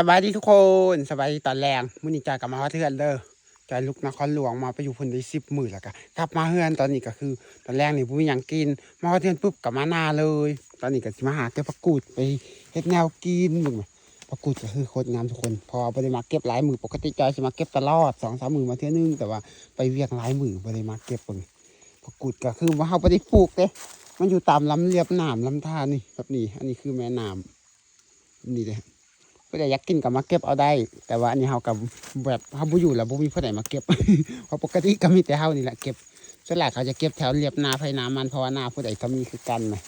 สบายดีทุกคนสบายดีตอนแรงมื้อนี้จอยกลับมาฮอดเทือนเด้อจอยลุกนครหลวงมาไปอยู่พุ่นได้สิบหมื้อแล้วก็กลับมาเฮือนตอนนี้ก็คือ ตอนแรกนี่บ่มีหยังกิน มาฮอดเทือนปุ๊บกลับมาหน้าเลย ตอนนี้ก็สิมาหาเก็บผักกูดไปเฮ็ดแนวกินมึงผักกูดก็คือโคตรงามทุกคน พอบ่ได้มาเก็บหลายมื้อปกติจอยสิมาเก็บตลอด2-3มื้อมาเทื่อนึงแต่ว่าไปเวียกหลายมื้อบ่ได้มาเก็บเบิ่งผักกูดก็คือว่าเฮาบ่ได้ปลูกเด้มันอยู่ตามลำเลียบน้ำลำธารนี่แบบนี้ อันนี้คือแม่น้ำนี่เด้ ผู้ใดอยากกินก็มาเก็บเอาได้ แต่ว่าอันนี้เฮากับแบบเฮาบ่อยู่แล้วบ่มีผู้ใดมาเก็บเพราะปกติก็มีแต่เฮานี่แหละเก็บส่วนหลายเขาจะเก็บแถวเรียบนาไผนามันเพราะว่านาผู้ใดก็มีคือกันนะ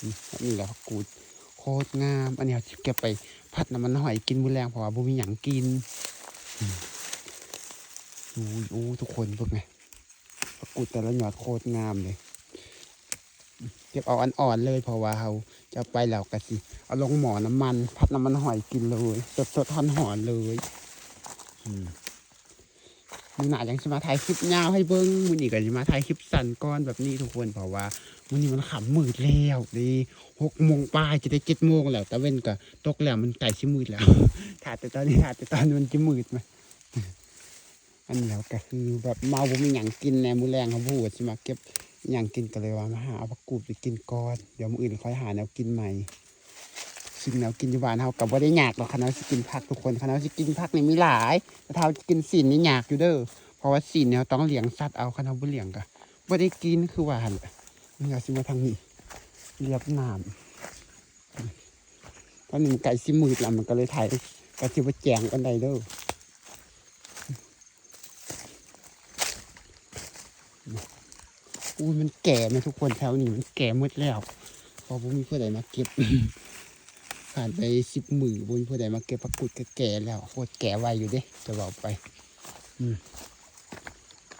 อืมนี่แหละกูดโคตรงาม อันนี้เขาเก็บไปผัดน้ำมันหอยกินมื้อแรงเพราะว่าบ่มีหยังกินอืมโอ้ทุกคนเบิ่งไงกกูดแต่ละหยอดโคตรงามเลย เก็บเอาอ่อนๆเลยเพราะว่าเฮาจะเอาไปแล้วก็สิเอาลงหมอน้ำมัน พัดน้ำมันหอยกินเลยสดสดๆหอนหอนๆเลยอืมมือหนายังจะมาถ่ายคลิปยาวให้เบิ้งมือนี้ก็จะมาถ่ายคลิปสั้นก้อนแบบนี้ทุกคนเพราะว่ามือนี้มันขำมืดแล้วดีหกโมงปลายจะได้เจ็ดโมงแล้วแต่เว้นก็ตกแล้วมันไก่ชิมืดแล้วถ่ายแต่ตอนนี้ถ่ายแต่ตอนมันจะมืดไหมอันนี้แล้วก็คือแบบเมาบ่มีหยังกินแนมือแรงเขาพูดสิมาเก็บ หยังกินก็เลยว่ามาหาเอาผักกูดไปกินก่อนเดี๋ยวมืออื่นค่อยหาแนวกินใหม่ซึ่งแนวกินอยู่บ้านเฮากับว่าได้ยากหรอกคณะสิกินผักทุกคนคณะสิกินผักนี่มีหลายแต่เท่ากินสินนี่ยากอยู่เด้อเพราะว่าสินเนี่ยต้องเลี้ยงสัตว์เอาคณะบ่เลี้ยงก็บ่ได้กินคือว่าหันนี่ก็สิมาทางนี้เรียบน้ำตอนนี้ไก่สิมืดแล้วมันก็เลยถ่ายก็สิว่าแจงกันได้เด้อ อุ้ยมันแก่ไหมทุกคนแถวนี้มันแก่หมดแล้วพอบ่มีผู้ใดมาเก็บผ่านไปสิบหมือบนผู้ใดมาเก็บผักกุดก็แก่แล้วโคตรแก่ไวอยู่เด้จะบอกไป อืม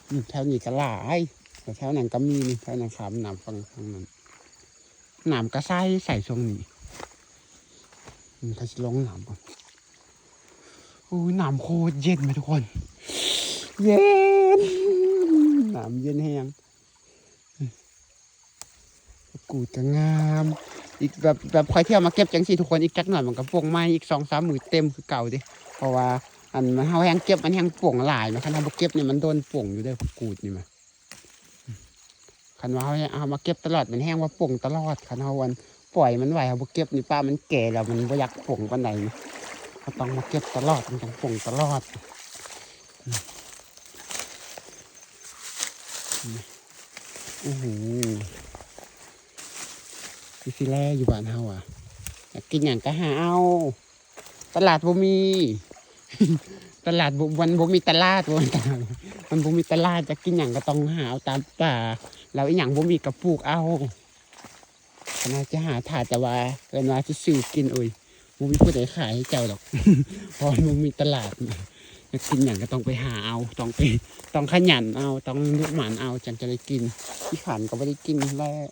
อืมแถวนี้ก็หลายแต่แถวนั้นก็มีนี่แถวนั้นขามหนามฟังทางนั้นหนามก็ใส่ใส่ทรงนี้อืมเขาจะลงหนามก่อนอู้ยหนามโคตรเย็นไหมทุกคน เย็นหนามเย็นแห้ง กูดก็งาม อีกแบบแบบคอยเที่ยวมาเก็บจังสี่ทุกคนอีกจักหน่อยมันก็ป่วงไม้อีกสองสามหมือเต็มคือเก่าดิเพราะว่าอันมันเฮาแห้งเก็บมันแห้งป่วงหลายนะคันเฮาบ่เก็บเนี่ยมันโดนป่วงอยู่เด้อผักกูดนี่มาคันว่าเฮาเอามาเก็บตลอดมันแห้งว่าป่วงตลอดคันเฮาวันปล่อยมันไหวเฮาบ่เก็บนี่ป้ามันแก่แล้วมันบ่อยากป่วงปานใดนะเขาต้องมาเก็บตลอดมันต้องป่วงตลอดโอ้โห มีฟิแลอยู่บ้านเฮาอะอยากกินอย่างก็หาเอา ตลาดบ่มี ตลาดบ่วันบ่มีตลาดบ่มีตาดมันบ่มีตลาดจะกินอย่างก็ต้องหาเอาตามป่าแล้วอีหยังบ่มีก็ปลูกเอาขนาดจะหาถายแต่ว่าเกินว่าสิซื้อกินโอ้ยบ่มีผู้ใดขายให้เจ้าดอกเพราะมันมีตลาดจะกินอย่างก็ต้องไปหาเอาต้องไปต้องขยันเอาต้องลุกหมานเอาจังจะได้กินที่ขันก็ไม่ได้กินแล้ว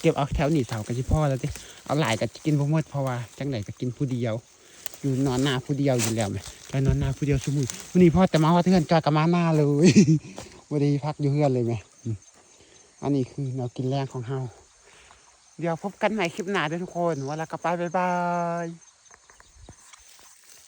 เก็บเอาแถวหนีเสากันที่พ่อแล้วดิเอาหลายก็กินบ่หมดเพราะว่าจังไหนก็กินผู้เดียว อยู่นอนหน้าผู้เดียวอยู่แล้วไหมแต่นอนหน้าผู้เดียวสมุยวันนี้พ่อจะมาว่าเพื่อนจอยกับมาหน้าเลยวันนี้พักอยู่เพื่อนเลยไหมอันนี้คือแนวกินแรงของเฮาเดี๋ยวพบกันใหม่คลิปหน้าด้วยทุกคนวันละก็ไปบ๊ายบาย